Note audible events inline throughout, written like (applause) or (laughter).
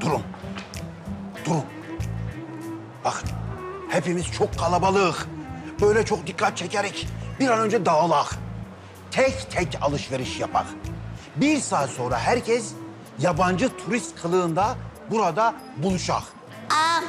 Durun. Durun. Bakın hepimiz çok kalabalık. Böyle çok dikkat çekerek bir an önce dağılak. Tek tek alışveriş yapak. Bir saat sonra herkes yabancı turist kılığında burada buluşak. Aa,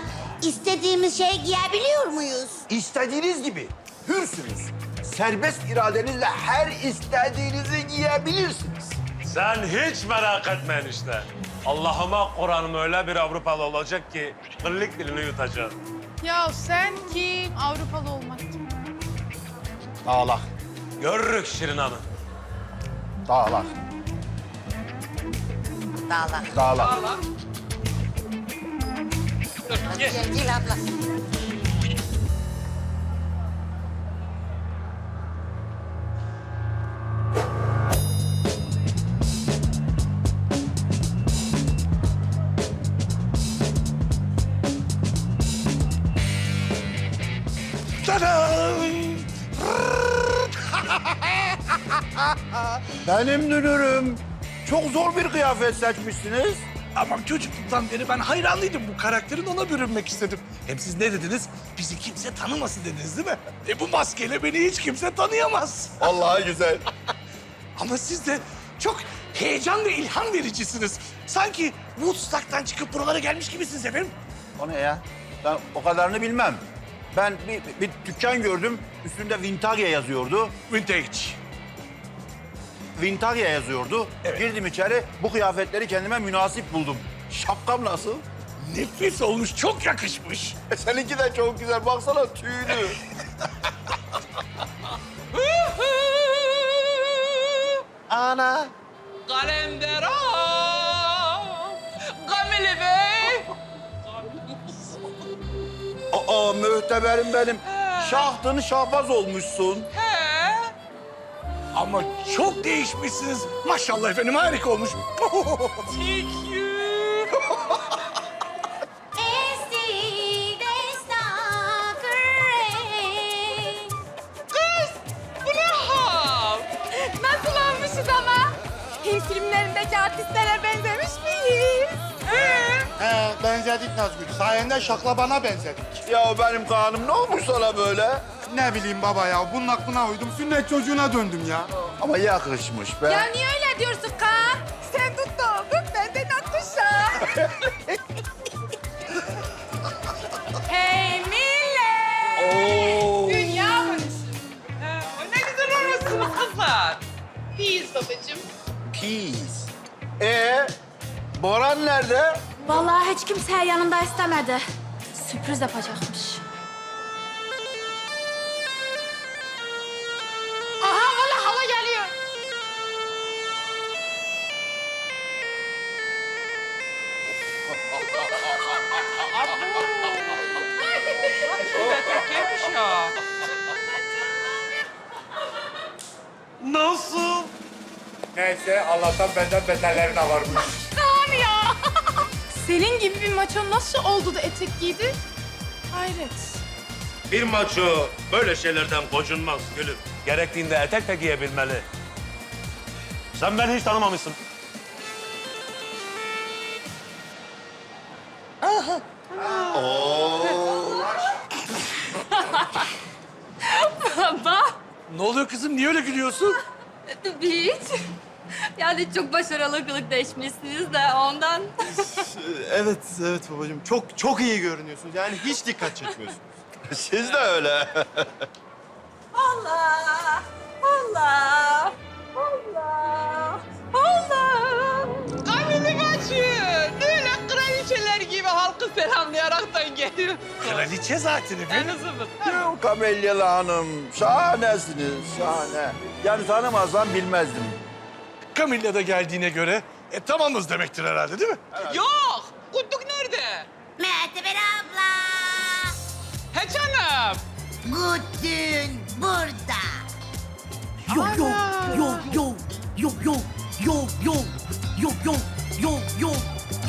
istediğimiz şey giyebiliyor muyuz? İstediğiniz gibi hürsünüz. Serbest iradenizle her istediğinizi giyebilirsiniz. Sen hiç merak etme enişte. Allah'ıma Kur'an'ım öyle bir Avrupalı olacak ki kırlık dilini yutacak. Ya sen kim? Avrupalı olmak kim? Dağılak, Görürük Şirin Hanım. dağılak, Dağlar. dağılak. Gel, gel abla. (laughs) Benim dünürüm. Çok zor bir kıyafet seçmişsiniz. Ama çocukluktan beri ben hayranlıydım bu karakterin ona bürünmek istedim. Hem siz ne dediniz? Bizi kimse tanımasın dediniz değil mi? E bu maskeyle beni hiç kimse tanıyamaz. Vallahi güzel. (laughs) Ama siz de çok heyecan ve ilham vericisiniz. Sanki Woodstock'tan çıkıp buralara gelmiş gibisiniz efendim. O ne ya? Ben o kadarını bilmem. Ben bir, bir dükkan gördüm. Üstünde Vintarya yazıyordu. Vintage. Vintarya yazıyordu. Evet. Girdim içeri. Bu kıyafetleri kendime münasip buldum. Şapkam nasıl? Nefis olmuş, çok yakışmış. (laughs) E, seninki de çok güzel. Baksana tüylü. (laughs) Ana. Kalemderam. Kamili Bey. Mühteberim benim. Şahtın şahbaz olmuşsun. He. Ama çok değişmişsiniz. Maşallah efendim, harika olmuş. (laughs) Thank you. Nazgül. Sayende şaklabana benzedik. Ya benim kanım ne olmuş sana böyle? Ne bileyim baba ya, bunun aklına uydum. Sünnet çocuğuna döndüm ya. Ama yakışmış be. Ya niye öyle diyorsun Kaan? Sen tut da oldun, benden atışa. (laughs) hey millet! Oo. Dünya barışı. He, ne güzel olmuşsunuz kızlar. Peace babacığım. Peace. Ee, Boran nerede? Vallahi hiç kimse yanında istemedi. Sürpriz yapacakmış. Aha valla hava geliyor. Gelmiş ya. Nasıl? Neyse, Allah'tan benden beterleri de varmış. Kaan ya. Selin gibi bir maço nasıl oldu da etek giydi? Hayret. Bir maço böyle şeylerden gocunmaz gülüm. Gerektiğinde etek de giyebilmeli. Sen beni hiç tanımamışsın. (laughs) ne oluyor kızım, niye öyle gülüyorsun? Hiç. (laughs) Yani çok başarılı kılık değişmişsiniz de ondan. (laughs) Evet, evet babacığım. Çok çok iyi görünüyorsunuz. Yani hiç dikkat çekmiyorsunuz. (laughs) Siz de öyle. Allah! Allah! Allah! Allah! Kamili bacı. Öyle kraliçeler gibi halkı selamlayaraktan geliyor. Kraliçe zaten efendim. Kızımız. Ya Kamelyalı Hanım, şahanesiniz, şahane. Yani tanımazsam bilmezdim. Camilla da geldiğine göre e, tamamız demektir herhalde değil mi? Yok. Kutluk nerede? Mehteber abla. He canım. Gudün burada. Yo yo yo yo yo yo yo yo yo yo yo yo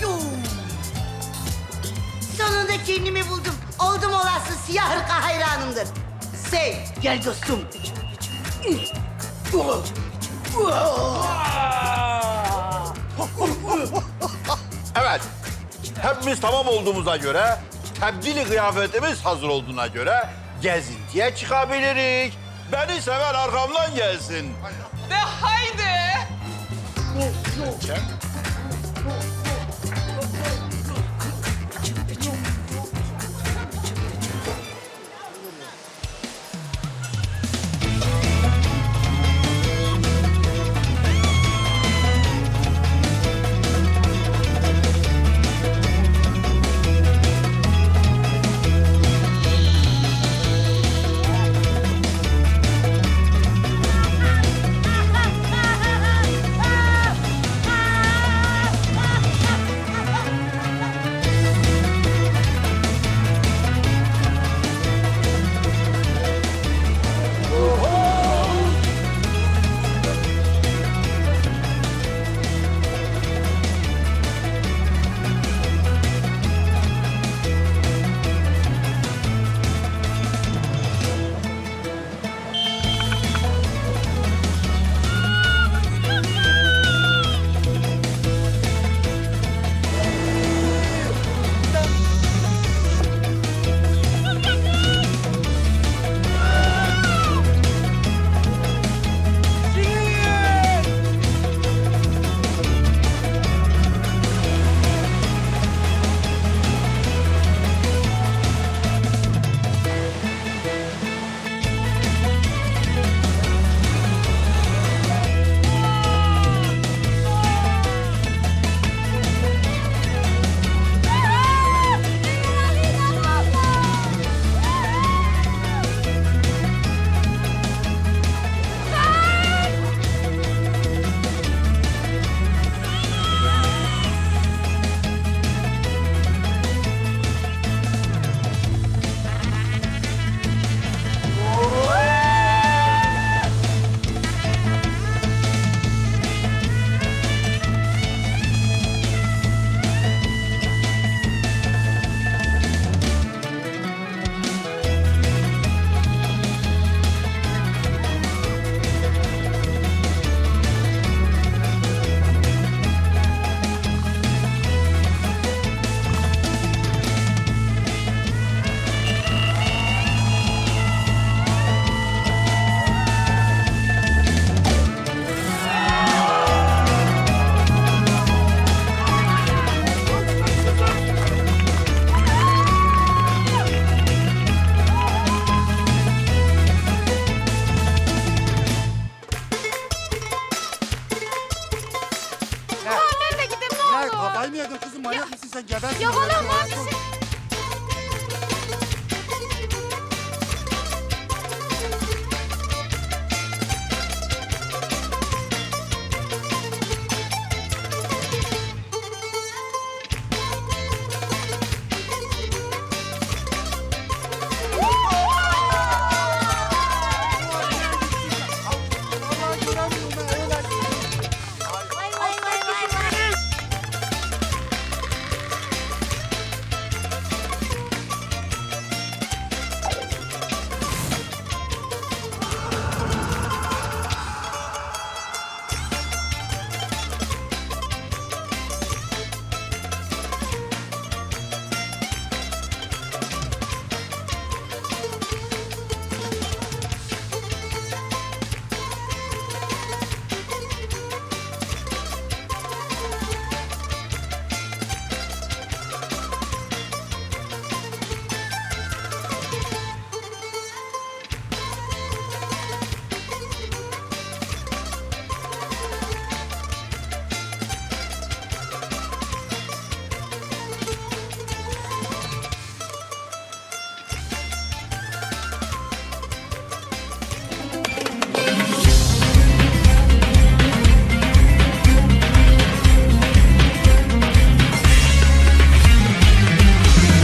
yo Sonunda kendimi buldum. Oldum olası siyah ırka hayranımdır. Say, gel dostum. Evet. Hepimiz tamam olduğumuza göre, tebdili kıyafetimiz hazır olduğuna göre gezintiye çıkabiliriz. Beni seven arkamdan gelsin. De haydi. Nerede gideyim